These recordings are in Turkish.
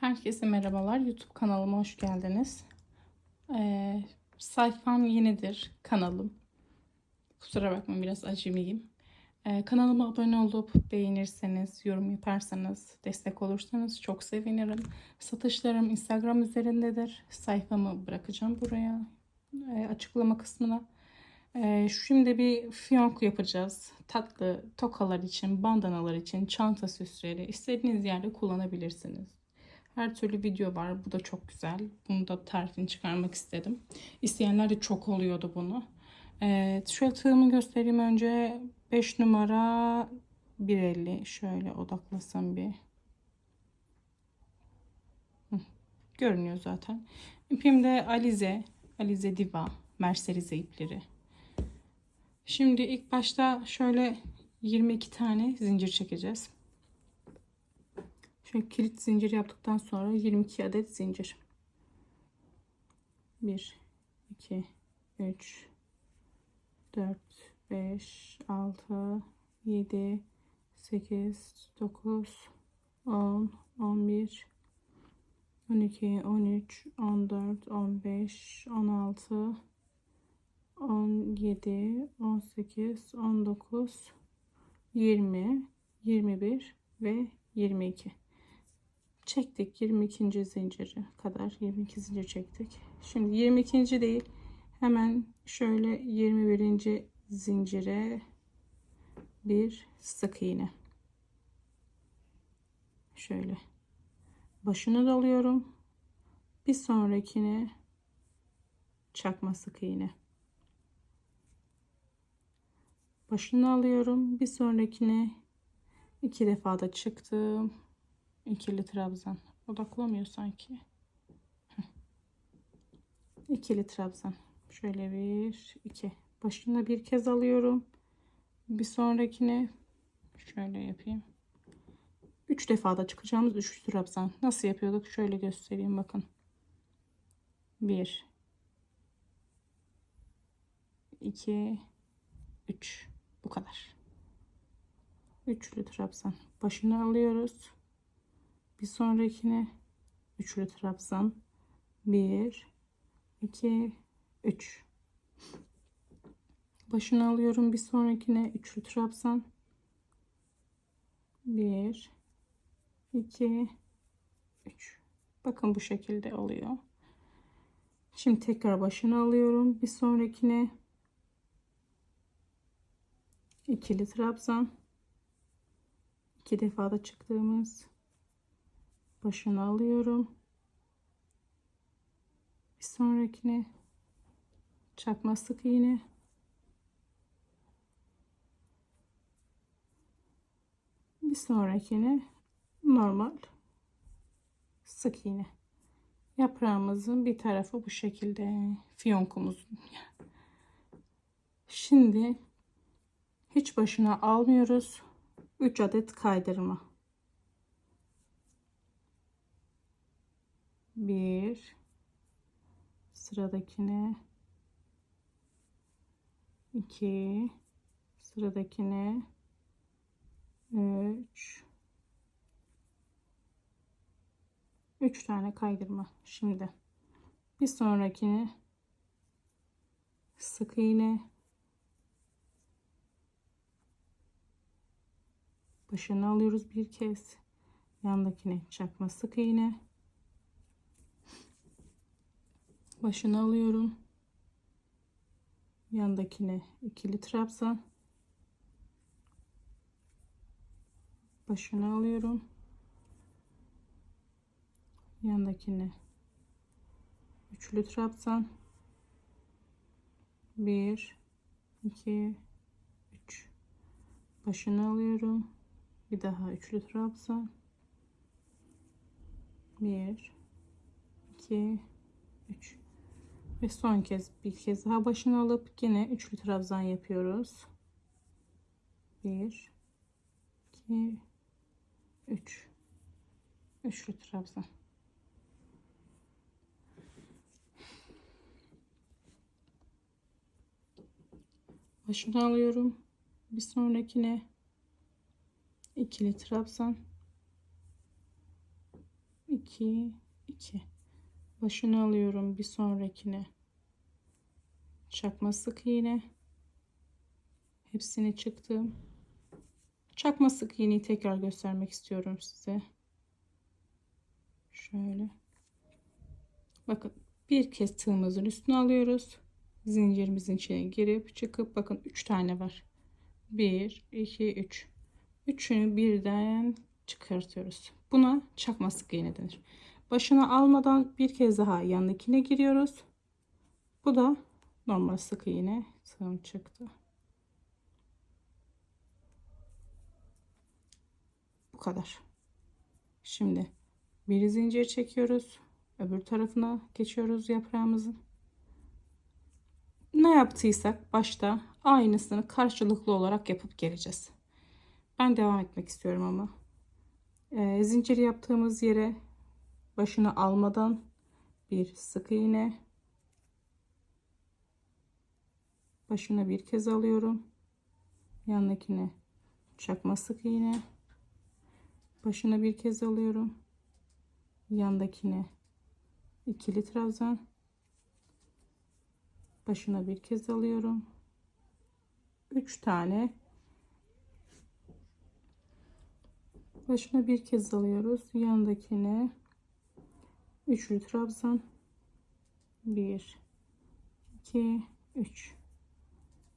Herkese merhabalar. YouTube kanalıma hoş geldiniz. Ee, sayfam yenidir kanalım. Kusura bakmayın biraz acemiyim. Ee, kanalıma abone olup beğenirseniz, yorum yaparsanız, destek olursanız çok sevinirim. Satışlarım Instagram üzerindedir. Sayfamı bırakacağım buraya e, açıklama kısmına. Ee, şimdi bir fiyonk yapacağız. Tatlı tokalar için, bandanalar için, çanta süsleri istediğiniz yerde kullanabilirsiniz. Her türlü video var. Bu da çok güzel. Bunu da tarifini çıkarmak istedim. İsteyenler de çok oluyordu bunu. Evet, şöyle tığımı göstereyim önce. 5 numara 1.50. Şöyle odaklasam bir. Görünüyor zaten. İpim de Alize. Alize Diva. Merserize ipleri. Şimdi ilk başta şöyle 22 tane zincir çekeceğiz. Şöyle kilit zincir yaptıktan sonra 22 adet zincir. 1 2 3 4 5 6 7 8 9 10 11 12 13 14 15 16 17 18 19 20 21 ve 22 çektik 22. zinciri kadar 22 zincir çektik şimdi 22. değil hemen şöyle 21. zincire bir sık iğne şöyle başını doluyorum bir sonrakine çakma sık iğne başını alıyorum bir sonrakine iki defa da çıktım ikili trabzan. Odaklamıyor sanki. İkili trabzan. Şöyle bir iki. Başına bir kez alıyorum. Bir sonrakine şöyle yapayım. Üç defa da çıkacağımız üç trabzan. Nasıl yapıyorduk? Şöyle göstereyim bakın. Bir. İki. Üç. Bu kadar. Üçlü trabzan. Başını alıyoruz bir sonrakine üçlü trabzan. 1 2 3 başını alıyorum. Bir sonrakine üçlü trabzan. 1 2 3 bakın bu şekilde oluyor. Şimdi tekrar başını alıyorum. Bir sonrakine ikili trabzan. İki defa da çıktığımız başını alıyorum. Bir sonrakine çakma sık iğne. Bir sonrakine normal sık iğne. Yaprağımızın bir tarafı bu şekilde. Fiyonkumuzun. Şimdi hiç başına almıyoruz. 3 adet kaydırma. Bir. Sıradakine iki. Sıradakine üç. Üç tane kaydırma şimdi. Bir sonrakine sık iğne. Başını alıyoruz bir kez. Yandakine çakma sık iğne başını alıyorum. Yandakine ikili trabzan. Başını alıyorum. Yandakine üçlü trabzan. 1 2 3 başını alıyorum. Bir daha üçlü trabzan. 1 2 3 ve son kez bir kez daha başını alıp yine üçlü trabzan yapıyoruz. 1 2 3 üçlü trabzan. Başını alıyorum. Bir sonrakine ikili trabzan. 2 2 başını alıyorum bir sonrakine. Çakma sık iğne. Hepsini çıktım. Çakma sık iğneyi tekrar göstermek istiyorum size. Şöyle. Bakın bir kez tığımızın üstüne alıyoruz. Zincirimizin içine girip çıkıp bakın 3 tane var. 1 2 3 üçünü birden çıkartıyoruz. Buna çakma sık iğne denir başına almadan bir kez daha yanındakine giriyoruz bu da normal sık iğne tığım çıktı bu kadar şimdi bir zincir çekiyoruz öbür tarafına geçiyoruz yaprağımızın ne yaptıysak başta aynısını karşılıklı olarak yapıp geleceğiz. Ben devam etmek istiyorum ama. Ee, zincir yaptığımız yere başını almadan bir sık iğne başına bir kez alıyorum. Yanındakine çakma sık iğne başına bir kez alıyorum. Yandakine ikili trabzan başına bir kez alıyorum. 3 tane başına bir kez alıyoruz. Yandakine üçlü trabzan. 1 2 3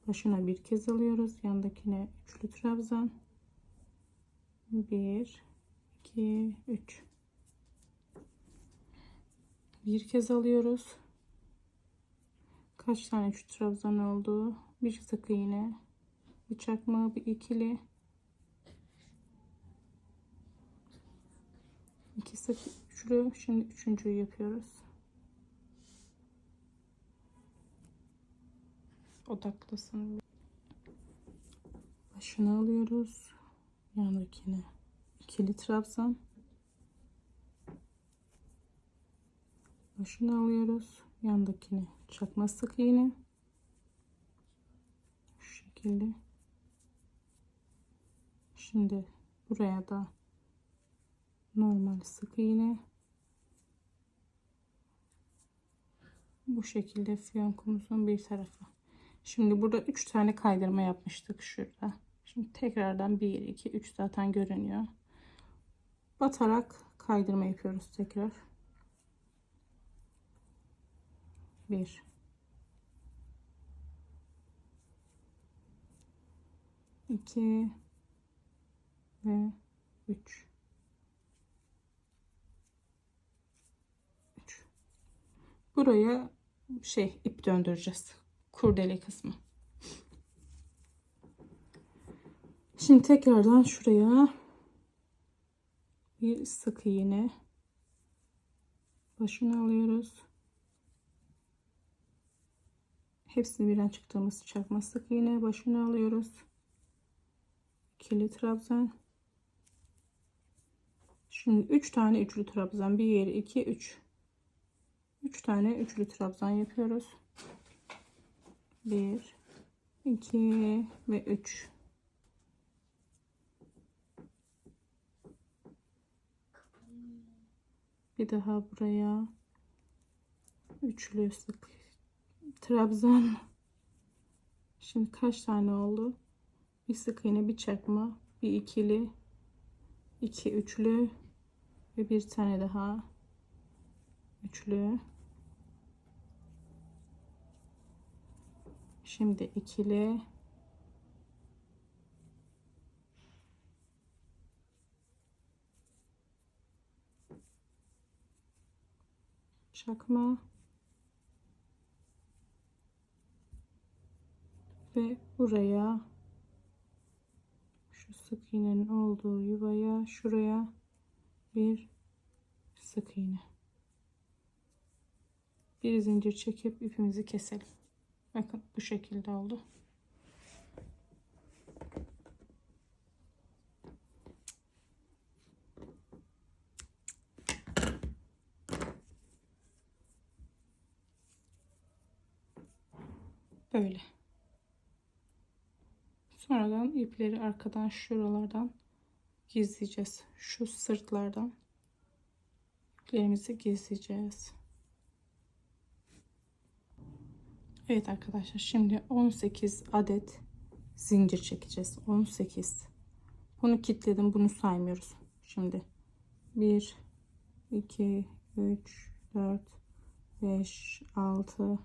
başına bir kez alıyoruz. Yandakine üçlü trabzan. 1 2 3 bir kez alıyoruz. Kaç tane şu trabzan oldu? Bir sık iğne bir çakma bir ikili. İki sık üçlü şimdi üçüncüyü yapıyoruz. Odaklasın. Başını alıyoruz. Yanındakine ikili trabzan başını alıyoruz. Yandakini çakma sık iğne şu şekilde. Şimdi buraya da normal sık iğne bu şekilde fiyonkumuzun bir tarafı. Şimdi burada üç tane kaydırma yapmıştık şurada. Şimdi tekrardan 1 2 3 zaten görünüyor. Batarak kaydırma yapıyoruz tekrar. 1 2 ve 3 3 buraya şey ip döndüreceğiz. Kurdele kısmı. Şimdi tekrardan şuraya bir sık iğne başını alıyoruz. Hepsini birden çıktığımız çakma sık iğne başını alıyoruz. İkili trabzan. Şimdi 3 tane üçlü trabzan. 1 2 3 3 tane üçlü trabzan yapıyoruz. 1 2 ve 3 bir daha buraya üçlü sık trabzan. Şimdi kaç tane oldu? Bir sık iğne bir çakma bir ikili iki üçlü ve bir tane daha üçlü. Şimdi ikili. Çakma. Ve buraya şu sık iğnenin olduğu yuvaya şuraya bir sık iğne bir zincir çekip ipimizi keselim bakın bu şekilde oldu böyle Sonradan ipleri arkadan şuralardan gizleyeceğiz. Şu sırtlardan iplerimizi gizleyeceğiz. Evet arkadaşlar şimdi 18 adet zincir çekeceğiz. 18. Bunu kilitledim. Bunu saymıyoruz. Şimdi 1 2 3 4 5 6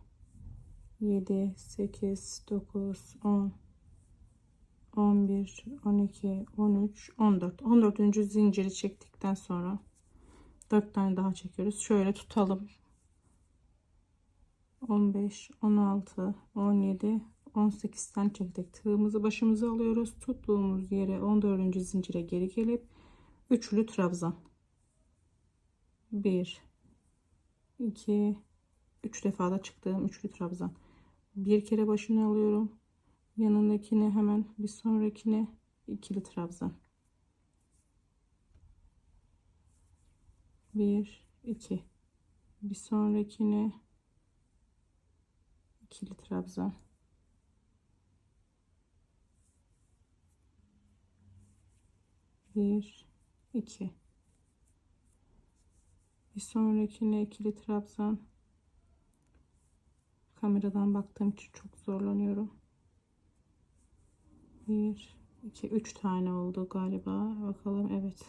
7 8 9 10 11 12 13 14 14. zinciri çektikten sonra 4 tane daha çekiyoruz. Şöyle tutalım. 15 16 17 18 tane çektik. Tığımızı başımıza alıyoruz. Tuttuğumuz yere 14. zincire geri gelip üçlü trabzan. 1 2 3 defa da çıktığım üçlü trabzan. Bir kere başını alıyorum. Yanındakine hemen bir sonrakine ikili trabzan. 1 2 bir sonrakine ikili trabzan. Bir, iki. Bir sonrakine ikili trabzan. Kameradan baktığım için çok zorlanıyorum. Bir, iki, üç tane oldu galiba. Bakalım evet.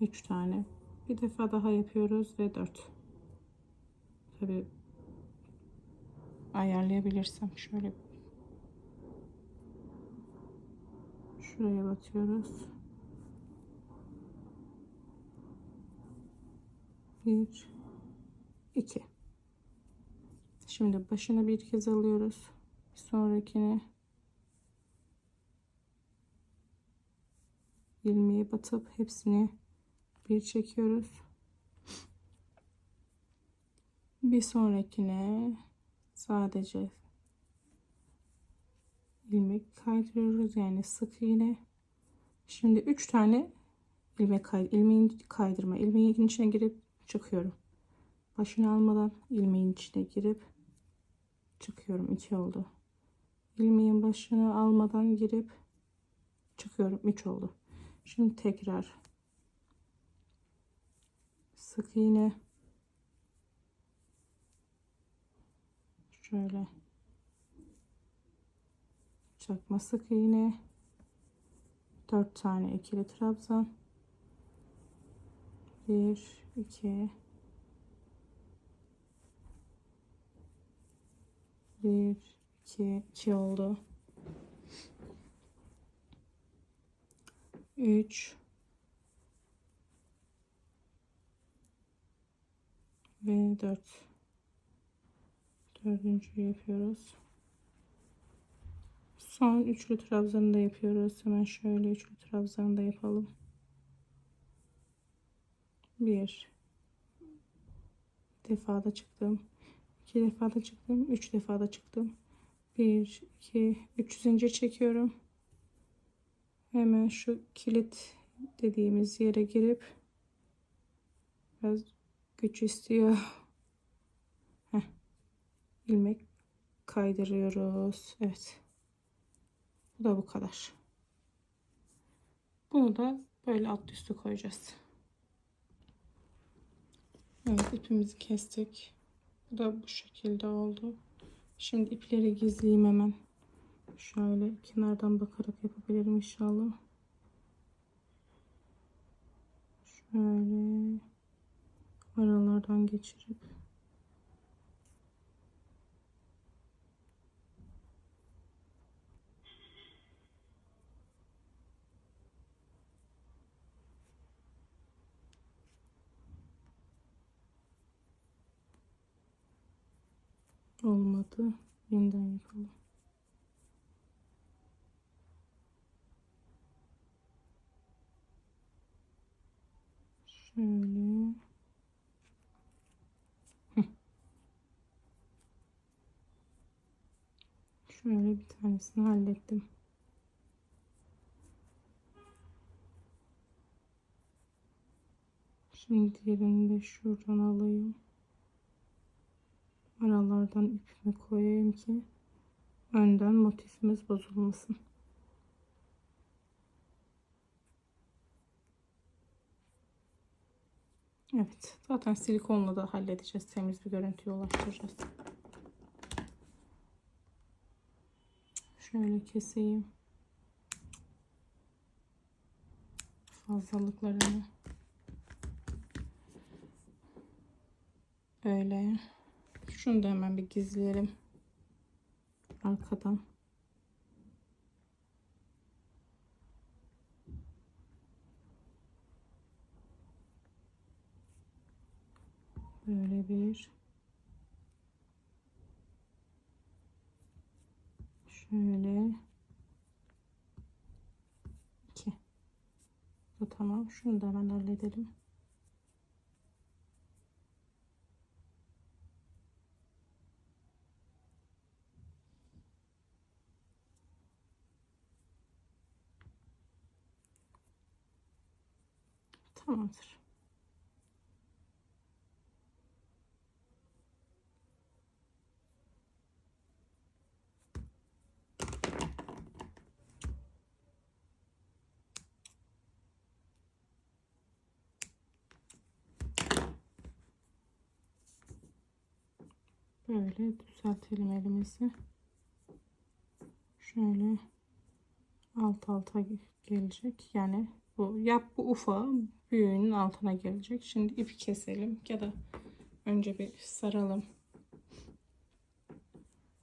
Üç tane. Bir defa daha yapıyoruz ve dört. Tabii ayarlayabilirsem şöyle şuraya batıyoruz. Bir, iki. Şimdi başını bir kez alıyoruz. Bir sonrakine ilmeğe batıp hepsini bir çekiyoruz. Bir sonrakine sadece ilmek kaydırıyoruz yani sık iğne. Şimdi 3 tane ilmek kay ilmeğin kaydırma ilmeğin içine girip çıkıyorum. Başını almadan ilmeğin içine girip çıkıyorum. 2 oldu. ilmeğin başını almadan girip çıkıyorum. 3 oldu. Şimdi tekrar sık iğne şöyle. Çakma sık iğne. 4 tane ikili trabzan. 1 2 1 2 2 oldu. 3 ve 4 dördüncü yapıyoruz. Son üçlü trabzanı da yapıyoruz. Hemen şöyle üçlü trabzanı da yapalım. Bir. Defada çıktım. İki defada çıktım. Üç defada çıktım. Bir iki. Üç zincir çekiyorum. Hemen şu kilit dediğimiz yere girip biraz güç istiyor. İlmek kaydırıyoruz. Evet. Bu da bu kadar. Bunu da böyle alt üstü koyacağız. Evet ipimizi kestik. Bu da bu şekilde oldu. Şimdi ipleri gizleyeyim hemen. Şöyle kenardan bakarak yapabilirim inşallah. Şöyle aralardan geçirip olmadı. Yeniden yapalım. Şöyle. Şöyle bir tanesini hallettim. Şimdi diğerini de şuradan alayım. Aralardan ipimi koyayım ki önden motifimiz bozulmasın. Evet. Zaten silikonla da halledeceğiz. Temiz bir görüntüye ulaştıracağız. Şöyle keseyim. Fazlalıklarını. Öyle. Şunu da hemen bir gizleyelim. Arkadan. Böyle bir. Şöyle. iki. Bu tamam. Şunu da hemen halledelim. Tamamdır. Böyle düzeltelim elimizi. Şöyle alt alta gelecek. Yani bu yap bu ufa büyüğünün altına gelecek. Şimdi ipi keselim ya da önce bir saralım.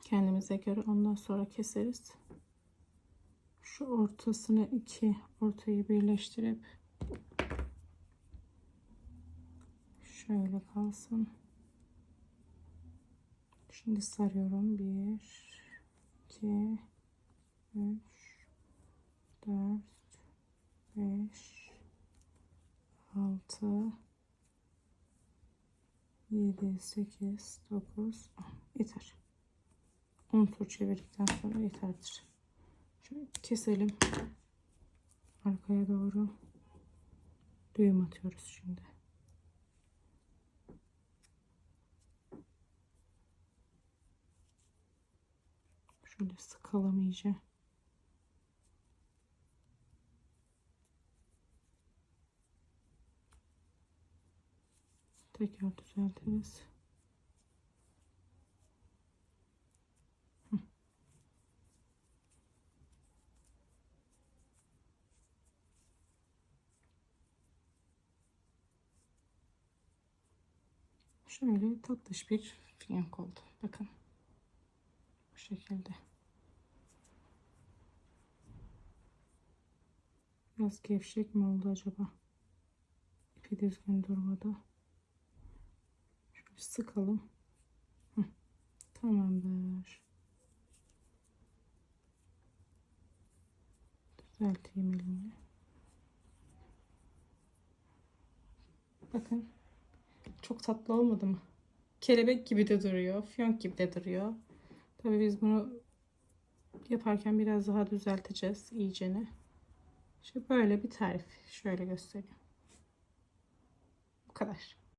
Kendimize göre ondan sonra keseriz. Şu ortasını iki ortayı birleştirip şöyle kalsın. Şimdi sarıyorum. 1 2 3 4 5 6 7 8 9 10 yeter. 10 tur çevirdikten sonra yeterdir. Şöyle keselim. Arkaya doğru düğüm atıyoruz şimdi. Şöyle sıkalım iyice. Tekrar düzeltiriz. Şöyle tatlış bir fiyonk oldu. Bakın. Şekilde. Biraz gevşek mi oldu acaba? İpi düzgün durmadı. Şöyle sıkalım. Hı. Tamamdır. Düzelteyim elimi. Bakın. Çok tatlı olmadı mı? Kelebek gibi de duruyor. Fiyonk gibi de duruyor. Tabii biz bunu yaparken biraz daha düzelteceğiz iyicene. İşte böyle bir tarif. Şöyle göstereyim. Bu kadar.